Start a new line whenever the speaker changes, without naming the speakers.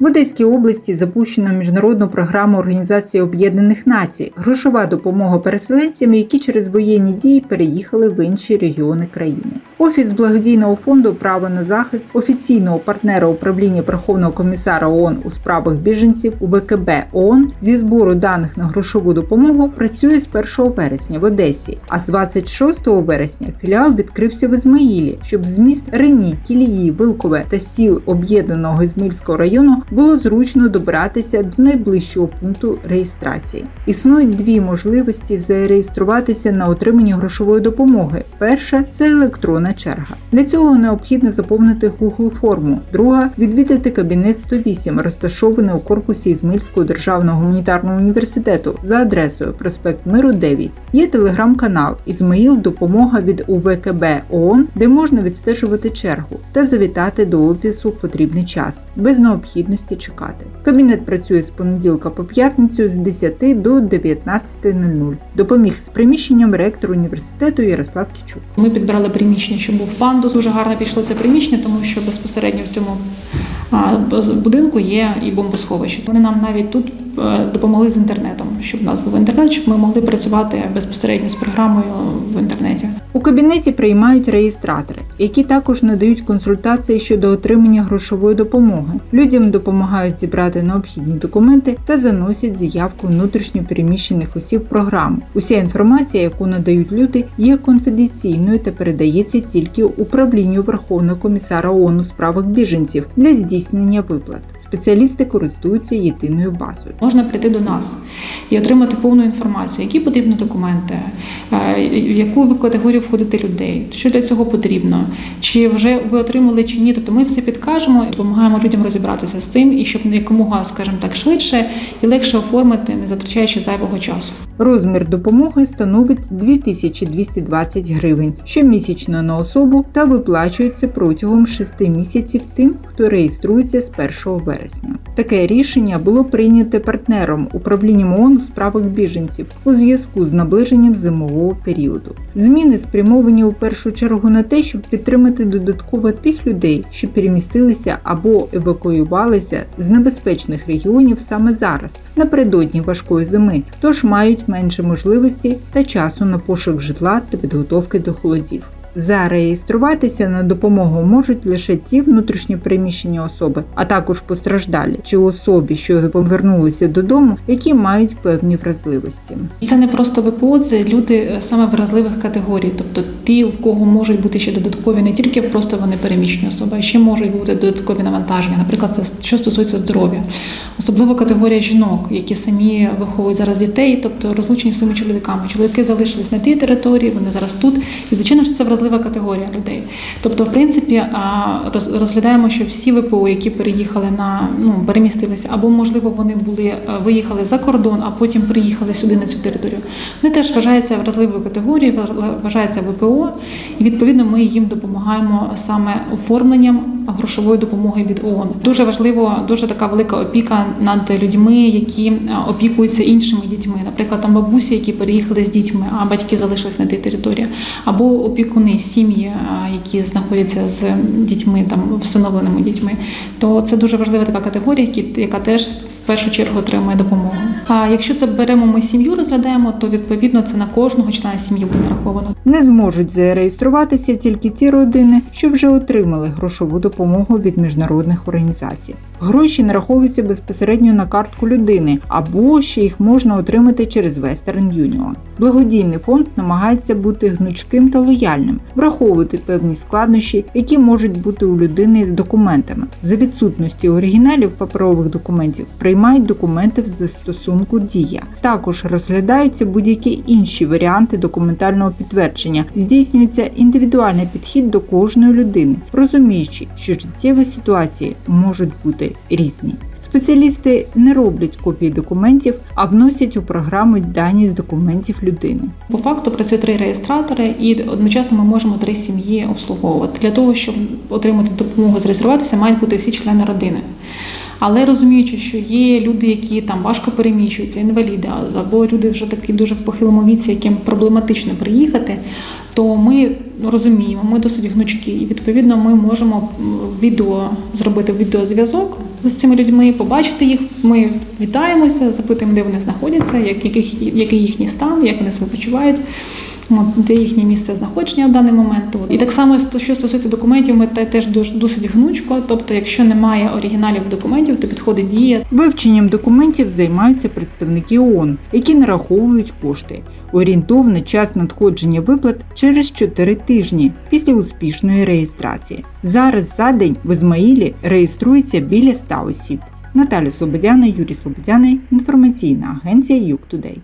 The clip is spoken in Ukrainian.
В Одеській області запущено міжнародну програму Організації Об'єднаних Націй, грошова допомога переселенцям, які через воєнні дії переїхали в інші регіони країни. Офіс благодійного фонду Право на захист офіційного партнера управління Верховного комісара ООН у справах біженців УВКБ ООН зі збору даних на грошову допомогу працює з 1 вересня в Одесі. А з 26 вересня філіал відкрився в Ізмаїлі, щоб з міст Рені, Кілії, Вилкове та сіл об'єднаного Ізмаїльського району було зручно добиратися до найближчого пункту реєстрації. Існують дві можливості зареєструватися на отримання грошової допомоги. Перша це електронна черга. Для цього необхідно заповнити Google форму. Друга відвідати кабінет 108, розташований у корпусі Ізмаїльського державного гуманітарного університету за адресою проспект Миру 9. Є телеграм-канал Ізмаїл Допомога від УВКБ ООН, де можна відстежувати чергу та завітати до офісу в потрібний час без необхідності чекати. Кабінет працює з понеділка по п'ятницю з 10 до 19.00. Допоміг з приміщенням ректор університету Ярослав Кічук.
Ми підбирали приміщення, щоб був пандус. Дуже гарно пішло це приміщення, тому що безпосередньо в цьому будинку є і бомбосховище. Вони нам навіть тут допомогли з інтернетом, щоб у нас був інтернет, щоб ми могли працювати безпосередньо з програмою в інтернеті.
У кабінеті приймають реєстратори, які також надають консультації щодо отримання грошової допомоги. Людям допомагають зібрати необхідні документи та заносять заявку внутрішньо переміщених осіб в програму. Уся інформація, яку надають люди, є конфіденційною та передається тільки управлінню Верховного комісара ООН у справах біженців для здійснення виплат. Спеціалісти користуються єдиною базою.
Можна прийти до нас і отримати повну інформацію, які потрібні документи, е, в яку ви категорію входите людей, що для цього потрібно, чи вже ви отримали чи ні. Тобто ми все підкажемо допомагаємо людям розібратися з цим, і щоб якомога, скажімо так, швидше і легше оформити, не затрачаючи зайвого часу.
Розмір допомоги становить 2220 гривень щомісячно на особу та виплачується протягом 6 місяців тим, хто реєструється з 1 вересня. Таке рішення було прийнято партнером управлінням ООН у справах біженців у зв'язку з наближенням зимового періоду. Зміни спрямовані у першу чергу на те, щоб підтримати додатково тих людей, що перемістилися або евакуювалися з небезпечних регіонів саме зараз, напередодні важкої зими, тож мають менше можливості та часу на пошук житла та підготовки до холодів. Зареєструватися на допомогу можуть лише ті внутрішньо переміщені особи, а також постраждалі чи особі, що повернулися додому, які мають певні вразливості.
Це не просто ВПО, це люди е, саме вразливих категорій, тобто ті, в кого можуть бути ще додаткові, не тільки просто вони переміщені особи, а ще можуть бути додаткові навантаження. Наприклад, це що стосується здоров'я, особливо категорія жінок, які самі виховують зараз дітей, тобто розлучені своїми чоловіками. Чоловіки залишились на тій території, вони зараз тут. І звичайно ж це вразлива категорія людей. Тобто, в принципі, розглядаємо, що всі ВПО, які переїхали на ну перемістилися, або можливо вони були е, виїхали за кордон, а потім приїхали сюди на цю територію. Вони теж вважаються вразливою категорією, вважаються ВПО, і відповідно ми їм допомагаємо саме оформленням грошової допомоги від ООН. Дуже важливо, дуже така велика опіка над людьми, які е, опікуються іншими дітьми. Наприклад, там бабусі, які переїхали з дітьми, а батьки залишились на тій території, або опікуни, сім'ї, е, які знаходяться з дітьми, там всиновленими дітьми. То це дуже важлива така категорія, яка теж першу чергу отримує допомогу. А якщо це беремо ми сім'ю, розглядаємо, то відповідно це на кожного члена сім'ї буде нараховано.
Не зможуть зареєструватися тільки ті родини, що вже отримали грошову допомогу від міжнародних організацій. Гроші нараховуються безпосередньо на картку людини, або ще їх можна отримати через Western Union. Благодійний фонд намагається бути гнучким та лояльним, враховувати певні складнощі, які можуть бути у людини з документами. За відсутності оригіналів паперових документів приймають документи в застосунку Дія. Також розглядаються будь-які інші варіанти документального підтвердження. Здійснюється індивідуальний підхід до кожної людини, розуміючи, що життєві ситуації можуть бути різні. Спеціалісти не роблять копії документів, а вносять у програму дані з документів людини.
По факту працює три реєстратори, і одночасно ми можемо три сім'ї обслуговувати. Для того, щоб отримати допомогу зареєструватися, мають бути всі члени родини. Але розуміючи, що є люди, які там важко переміщуються, інваліди, або люди вже такі дуже в похилому віці, яким проблематично приїхати, то ми розуміємо, ми досить гнучкі, і відповідно ми можемо відео зробити відеозв'язок з цими людьми, побачити їх. Ми вітаємося, запитуємо, де вони знаходяться, який їхній стан, як вони себе почувають. От, де їхнє місце знаходження в даний момент. І так само, що стосується документів, ми теж досить гнучко. Тобто, якщо немає оригіналів документів, то підходить дія.
Вивченням документів займаються представники ООН, які нараховують кошти. Орієнтовний час надходження виплат через 4 тижні після успішної реєстрації. Зараз за день в Ізмаїлі реєструється біля 100 осіб. Наталя Слободяна, Юрій Слободяний, інформаційна агенція Юг Тудей.